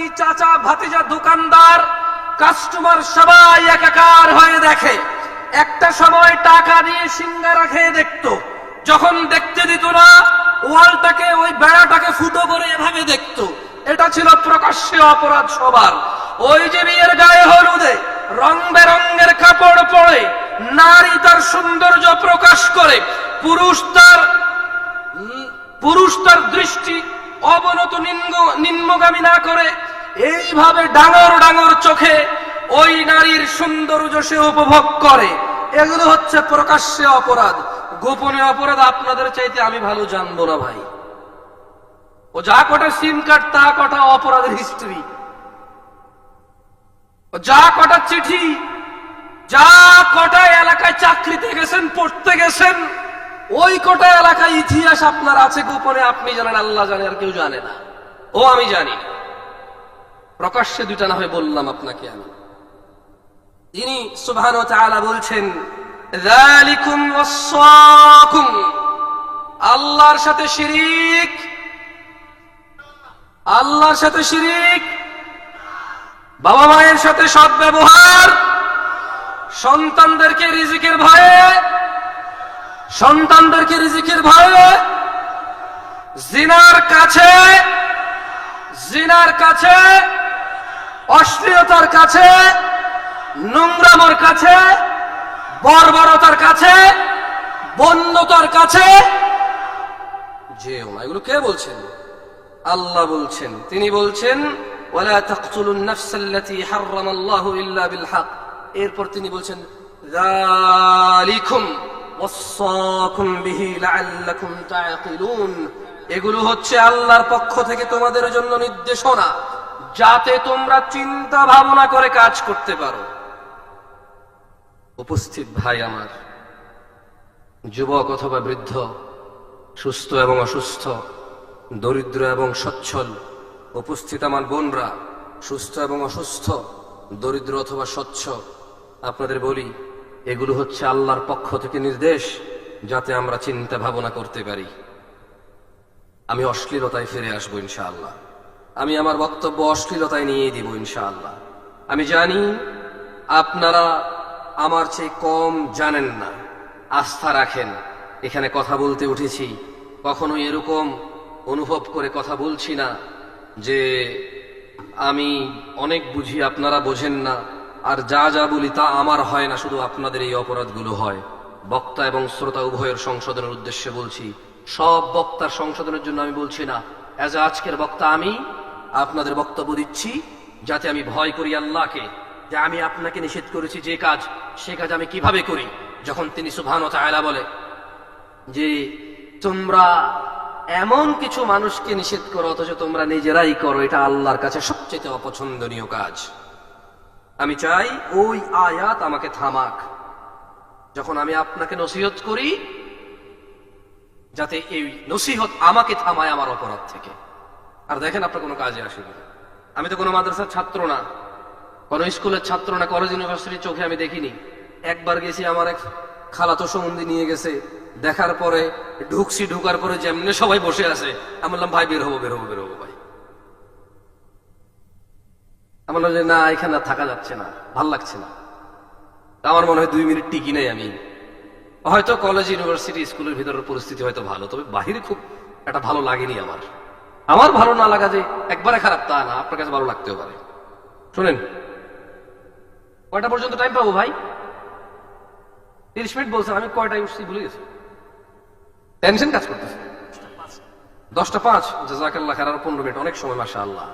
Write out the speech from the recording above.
চাচি চাচা, ভাতিজা, দোকানদার কাস্টমার সবাই একাকার হয়ে দেখে। একটা সময় টাকা দিয়ে সিঙ্গারা খেয়ে দেখতো। যখন দেখতে দিত না, ওয়ালটাকে, ওই বেড়াটাকে ফুটো করে এভাবে দেখতো। এটা ছিল প্রকাশ্যে অপরাধ সবার। ওই যে বিয়ের গায়ে হলুদে রং বেরঙ্গের কাপড় পরে নারী তার সৌন্দর্য প্রকাশ করে। পুরুষ তার পুরুষ তার দৃষ্টি অবনত নিম্ন- নিম্নগামী না করে এইভাবে ডাঙর ডাঙর চোখে ওই নারীর সৌন্দর্য সে উপভোগ করে। এগুলো হচ্ছে প্রকাশ্যে অপরাধ। গোপনে অপরাধ আপনাদের চাইতে আমি ভালো জানব না ভাই। ও যা কটা সিম কার্ড, তা কটা অপরাধের হিস্ট্রি ও যা কটা চিঠি, যা কটা এলাকায় চাকরিতে গেছেন, পড়তে গেছেন, ওই কটা এলাকায় ইতিহাস আপনার আছে, গোপনে আপনি জানেন, আল্লাহ জানে আর কেউ জানে না। ও আমি জানি না। প্রকাশ্যে দুইটা না হয়ে বললাম আপনাকে আমি। তিনি সুবহান বলছেন, যালিকুম ওয়াসাকুম আল্লাহর সাথে শিরিক। আল্লাহর সাথে শিরিক। বাবা মায়ের সাথে সৎ ব্যবহার। সন্তানদেরকে রিজিকের ভয়ে। সন্তানদেরকে রিজিকের ভয়ে। জিনার কাছে। জিনার কাছে। অশ্লীলতার কাছে, নোংরামর কাছে, বর্বরতার কাছে, বন্যতার কাছে। না, এগুলো কে বলছেন? আল্লাহ বলছেন। তিনি বলছেন এরপর তিনি বলছেন এগুলো হচ্ছে আল্লাহর পক্ষ থেকে তোমাদের জন্য নির্দেশনা। যাতে তোমরা চিন্তা ভাবনা করে কাজ করতে পারো। উপস্থিত ভাই আমার, যুবক অথবা বৃদ্ধ, সুস্থ এবং অসুস্থ, দরিদ্র এবং সচ্ছল, উপস্থিত আমার বোনরা, সুস্থ এবং অসুস্থ, দরিদ্র অথবা স্বচ্ছ, আপনাদের বলি, এগুলো হচ্ছে আল্লাহর পক্ষ থেকে নির্দেশ যাতে আমরা চিন্তা ভাবনা করতে পারি। আমি অশ্লীলতায় ফিরে আসব ইনশাআল্লাহ। আমি আমার বক্তব্য অশ্লীলতায় নিয়ে দিব, ইনশাআল্লাহ। আমি জানি আপনারা আমার চেয়ে কম জানেন না, আস্থা রাখেন। এখানে কথা বলতে উঠেছি কখনো এরকম অনুভব করে কথা বলছি না যে আমি অনেক বুঝি আপনারা বোঝেন না, আর যা যা বলি তা আমার হয় না, শুধু আপনাদের এই অপরাধগুলো হয়। বক্তা এবং শ্রোতা উভয়ের সংশোধনের উদ্দেশ্যে বলছি, সব বক্তার সংশোধনের জন্য আমি বলছি না, অ্যাজ আজকের বক্তা আমি আপনাদের বক্তব্য দিচ্ছি, যাতে আমি ভয় করি আল্লাহকে, যে আমি আপনাকে নিষেধ করেছি যে কাজ, সে কাজ আমি কীভাবে করি? যখন তিনি সুভান আয়লা বলে, যে তোমরা এমন কিছু মানুষকে নিষেধ করো, অথচ তোমরা নিজেরাই করো, এটা আল্লাহর কাছে সবচেয়ে অপছন্দনীয় কাজ। আমি চাই ওই আয়াত আমাকে থামাক। যখন আমি আপনাকে নসিহত করি, যাতে এই নসিহত আমাকে থামায় আমার অপরাধ থেকে। আর দেখেন আপনার কোনো কাজে আসে আমি তো কোনো মাদ্রাসার ছাত্র না, কোনো স্কুলের ছাত্র না কলেজ ইউনিভার্সিটির চোখে আমি দেখিনি। একবার গেছি, আমার এক খালাতো সম্বন্ধী নিয়ে গেছে। দেখার পরে, ঢুকছি, ঢুকার পরে যেমনি সবাই বসে আছে। আমি বললাম, ভাই, বের হব বের হব বের হব, ভাই। আমি বললাম যে, না, এখানে থাকা যাচ্ছে না, ভালো লাগছে না। আমার মনে হয় দুই মিনিট টিকি নেই আমি। হয়তো কলেজ ইউনিভার্সিটি স্কুলের ভিতরের পরিস্থিতি হয়তো ভালো, তবে বাহিরে খুব একটা ভালো লাগেনি আমার। আমার ভালো না লাগা যে একবারে খারাপ, তা না, আপনার কাছে ভালো লাগতেও পারে। শুনেন, কয়টা পর্যন্ত টাইম পাবো ভাই? তিরিশ মিনিট বলছেন, আমি কয়টায় উঠছি ভুলে গেছি। টেনশন কাজ করতেছে। দশটা পাঁচ। জাজাকাল্লাহ পনেরো মিনিট, অনেক সময় মাসা আল্লাহ